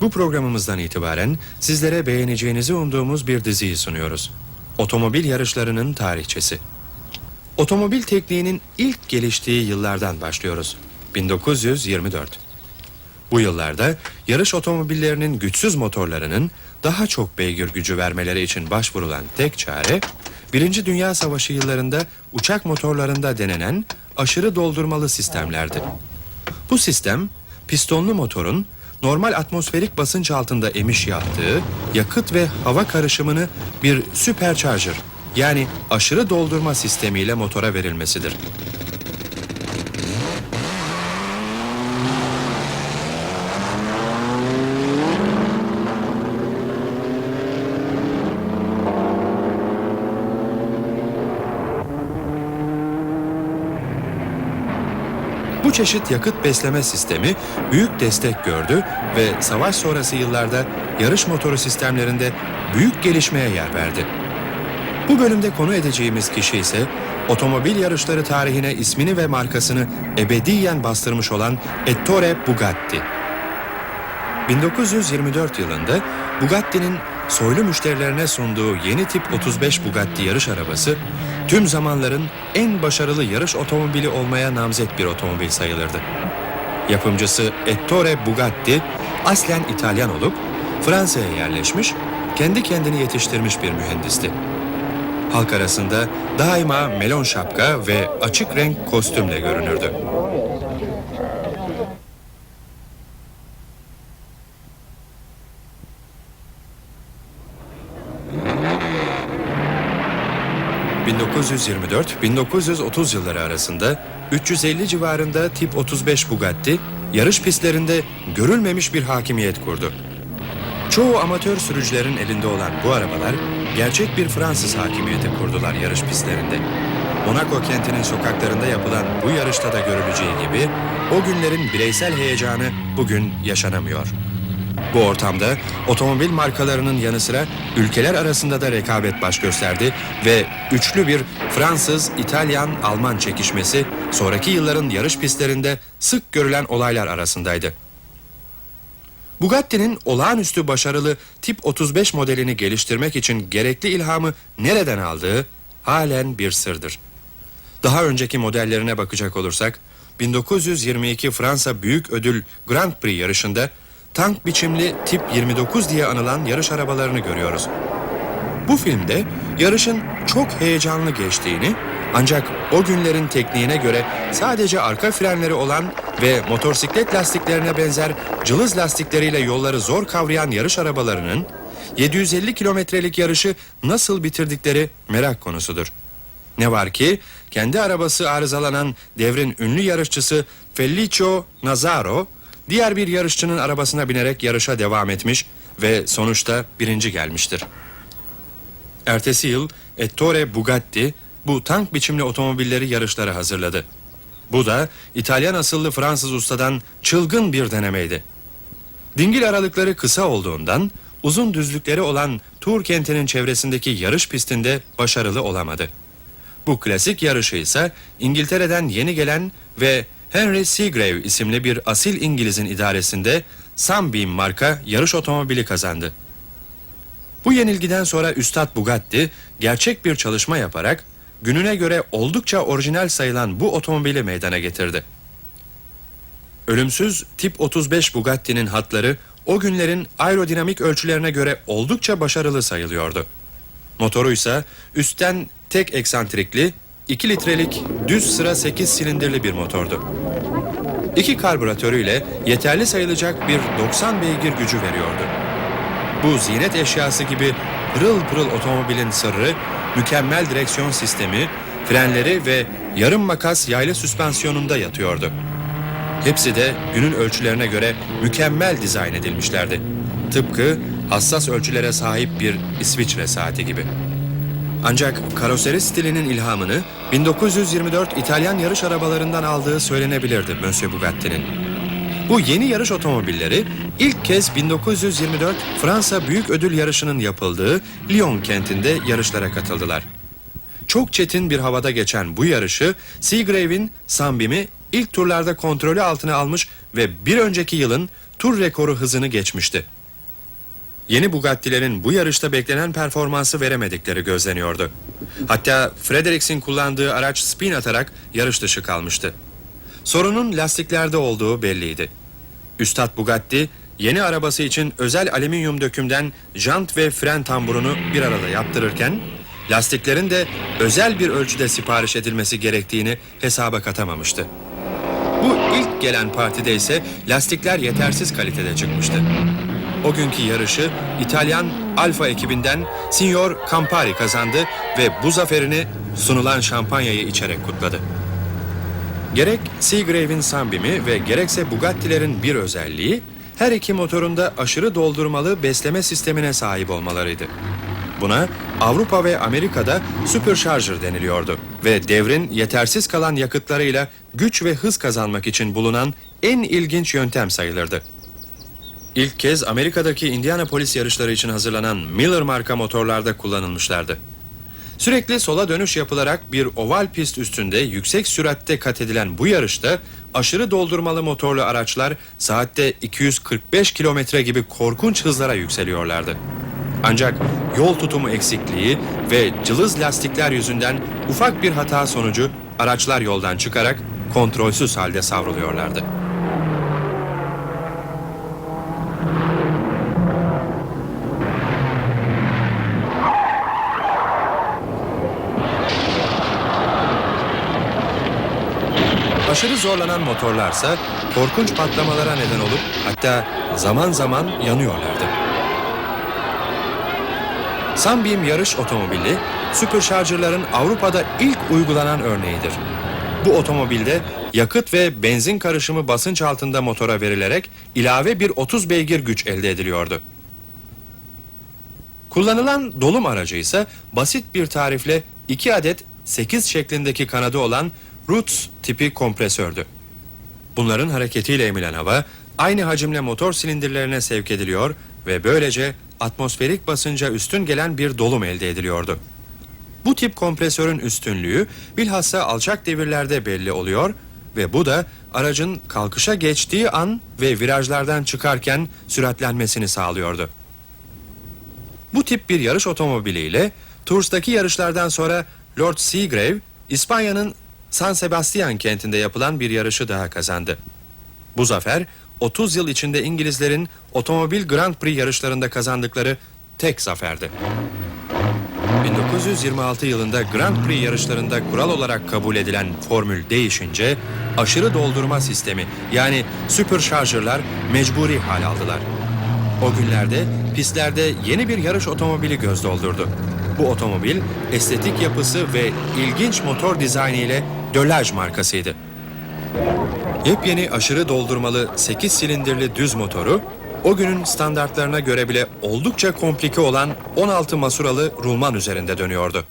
Bu programımızdan itibaren sizlere beğeneceğinizi umduğumuz bir diziyi sunuyoruz. Otomobil yarışlarının tarihçesi. Otomobil tekniğinin ilk geliştiği yıllardan başlıyoruz. 1924. Bu yıllarda yarış otomobillerinin güçsüz motorlarının daha çok beygir gücü vermeleri için başvurulan tek çare, Birinci Dünya Savaşı yıllarında uçak motorlarında denenen aşırı doldurmalı sistemlerdi. Bu sistem pistonlu motorun normal atmosferik basınç altında emiş yaptığı yakıt ve hava karışımını bir supercharger yani aşırı doldurma sistemiyle motora verilmesidir. Bu çeşit yakıt besleme sistemi büyük destek gördü ve savaş sonrası yıllarda yarış motoru sistemlerinde büyük gelişmeye yer verdi. Bu bölümde konu edeceğimiz kişi ise otomobil yarışları tarihine ismini ve markasını ebediyen bastırmış olan Ettore Bugatti. 1924 yılında Bugatti'nin soylu müşterilerine sunduğu yeni tip 35 Bugatti yarış arabası tüm zamanların en başarılı yarış otomobili olmaya namzet bir otomobil sayılırdı. Yapımcısı Ettore Bugatti aslen İtalyan olup Fransa'ya yerleşmiş, kendi kendini yetiştirmiş bir mühendisti. Halk arasında daima melon şapka ve açık renk kostümle görünürdü. ...1924-1930 yılları arasında 350 civarında tip 35 Bugatti yarış pistlerinde görülmemiş bir hakimiyet kurdu. Çoğu amatör sürücülerin elinde olan bu arabalar gerçek bir Fransız hakimiyeti kurdular yarış pistlerinde. Monaco kentinin sokaklarında yapılan bu yarışta da görüleceği gibi o günlerin bireysel heyecanı bugün yaşanamıyor. Bu ortamda otomobil markalarının yanı sıra ülkeler arasında da rekabet baş gösterdi ve üçlü bir Fransız, İtalyan, Alman çekişmesi sonraki yılların yarış pistlerinde sık görülen olaylar arasındaydı. Bugatti'nin olağanüstü başarılı tip 35 modelini geliştirmek için gerekli ilhamı nereden aldığı halen bir sırdır. Daha önceki modellerine bakacak olursak 1922 Fransa Büyük Ödül Grand Prix yarışında tank biçimli tip 29 diye anılan yarış arabalarını görüyoruz. Bu filmde yarışın çok heyecanlı geçtiğini ancak o günlerin tekniğine göre sadece arka frenleri olan ve motosiklet lastiklerine benzer cılız lastikleriyle yolları zor kavrayan yarış arabalarının 750 kilometrelik yarışı nasıl bitirdikleri merak konusudur. Ne var ki kendi arabası arızalanan devrin ünlü yarışçısı Felicio Nazaro diğer bir yarışçının arabasına binerek yarışa devam etmiş ve sonuçta birinci gelmiştir. Ertesi yıl Ettore Bugatti bu tank biçimli otomobilleri yarışlara hazırladı. Bu da İtalyan asıllı Fransız ustadan çılgın bir denemeydi. Dingil aralıkları kısa olduğundan uzun düzlükleri olan Tour kentinin çevresindeki yarış pistinde başarılı olamadı. Bu klasik yarışı ise İngiltere'den yeni gelen ve Henry Seagrave isimli bir asil İngiliz'in idaresinde Sunbeam marka yarış otomobili kazandı. Bu yenilgiden sonra Üstad Bugatti gerçek bir çalışma yaparak gününe göre oldukça orijinal sayılan bu otomobili meydana getirdi. Ölümsüz tip 35 Bugatti'nin hatları o günlerin aerodinamik ölçülerine göre oldukça başarılı sayılıyordu. Motoru ise üstten tek eksantrikli 2 litrelik düz sıra 8 silindirli bir motordu. İki karbüratörüyle yeterli sayılacak bir 90 beygir gücü veriyordu. Bu ziynet eşyası gibi pırıl pırıl otomobilin sırrı, mükemmel direksiyon sistemi, frenleri ve yarım makas yaylı süspansiyonunda yatıyordu. Hepsi de günün ölçülerine göre mükemmel dizayn edilmişlerdi. Tıpkı hassas ölçülere sahip bir İsviçre saati gibi. Ancak karoseri stilinin ilhamını 1924 İtalyan yarış arabalarından aldığı söylenebilirdi Monsieur Bugatti'nin. Bu yeni yarış otomobilleri ilk kez 1924 Fransa Büyük Ödül Yarışı'nın yapıldığı Lyon kentinde yarışlara katıldılar. Çok çetin bir havada geçen bu yarışı Seagrave'in Sunbeam'i ilk turlarda kontrolü altına almış ve bir önceki yılın tur rekoru hızını geçmişti. Yeni Bugatti'lerin bu yarışta beklenen performansı veremedikleri gözleniyordu. Hatta Fredericks'in kullandığı araç spin atarak yarış dışı kalmıştı. Sorunun lastiklerde olduğu belliydi. Üstad Bugatti yeni arabası için özel alüminyum dökümden jant ve fren tamburunu bir arada yaptırırken lastiklerin de özel bir ölçüde sipariş edilmesi gerektiğini hesaba katamamıştı. Bu ilk gelen partide ise lastikler yetersiz kalitede çıkmıştı. O günkü yarışı İtalyan Alfa ekibinden Signor Campari kazandı ve bu zaferini sunulan şampanyayı içerek kutladı. Gerek Seagrave'in Sunbeam'i ve gerekse Bugatti'lerin bir özelliği her iki motorunda aşırı doldurmalı besleme sistemine sahip olmalarıydı. Buna Avrupa ve Amerika'da supercharger deniliyordu ve devrin yetersiz kalan yakıtlarıyla güç ve hız kazanmak için bulunan en ilginç yöntem sayılırdı. İlk kez Amerika'daki Indianapolis yarışları için hazırlanan Miller marka motorlarda kullanılmışlardı. Sürekli sola dönüş yapılarak bir oval pist üstünde yüksek süratte kat edilen bu yarışta aşırı doldurmalı motorlu araçlar saatte 245 kilometre gibi korkunç hızlara yükseliyorlardı. Ancak yol tutumu eksikliği ve cılız lastikler yüzünden ufak bir hata sonucu araçlar yoldan çıkarak kontrolsüz halde savruluyorlardı. Aşırı zorlanan motorlarsa korkunç patlamalara neden olup hatta zaman zaman yanıyorlardı. Sunbeam yarış otomobili, supercharger'ların Avrupa'da ilk uygulanan örneğidir. Bu otomobilde yakıt ve benzin karışımı basınç altında motora verilerek ilave bir 30 beygir güç elde ediliyordu. Kullanılan dolum aracı ise basit bir tarifle 2 adet 8 şeklindeki kanadı olan Roots tipi kompresördü. Bunların hareketiyle emilen hava aynı hacimle motor silindirlerine sevk ediliyor ve böylece atmosferik basınca üstün gelen bir dolum elde ediliyordu. Bu tip kompresörün üstünlüğü bilhassa alçak devirlerde belli oluyor ve bu da aracın kalkışa geçtiği an ve virajlardan çıkarken süratlenmesini sağlıyordu. Bu tip bir yarış otomobiliyle Tours'taki yarışlardan sonra Lord Seagrave, İspanya'nın San Sebastian kentinde yapılan bir yarışı daha kazandı. Bu zafer 30 yıl içinde İngilizlerin otomobil Grand Prix yarışlarında kazandıkları tek zaferdi. 1926 yılında Grand Prix yarışlarında kural olarak kabul edilen formül değişince aşırı doldurma sistemi yani supercharger'lar mecburi hal aldılar. O günlerde pistlerde yeni bir yarış otomobili göz doldurdu. Bu otomobil estetik yapısı ve ilginç motor dizaynı ile Dölaj markasıydı. Yepyeni aşırı doldurmalı 8 silindirli düz motoru o günün standartlarına göre bile oldukça komplike olan 16 masuralı rulman üzerinde dönüyordu.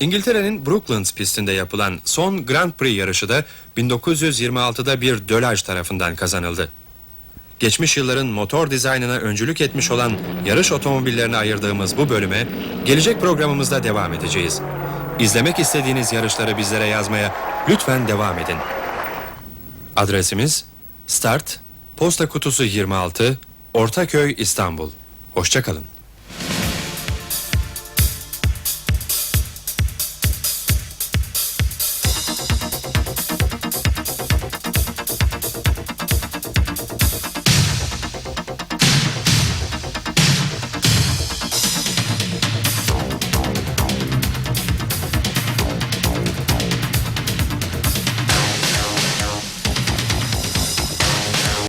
İngiltere'nin Brooklands pistinde yapılan son Grand Prix yarışı da 1926'da bir Dölaj tarafından kazanıldı. Geçmiş yılların motor dizaynına öncülük etmiş olan yarış otomobillerine ayırdığımız bu bölüme gelecek programımızda devam edeceğiz. İzlemek istediğiniz yarışları bizlere yazmaya lütfen devam edin. Adresimiz Start Posta Kutusu 26 Ortaköy İstanbul. Hoşçakalın.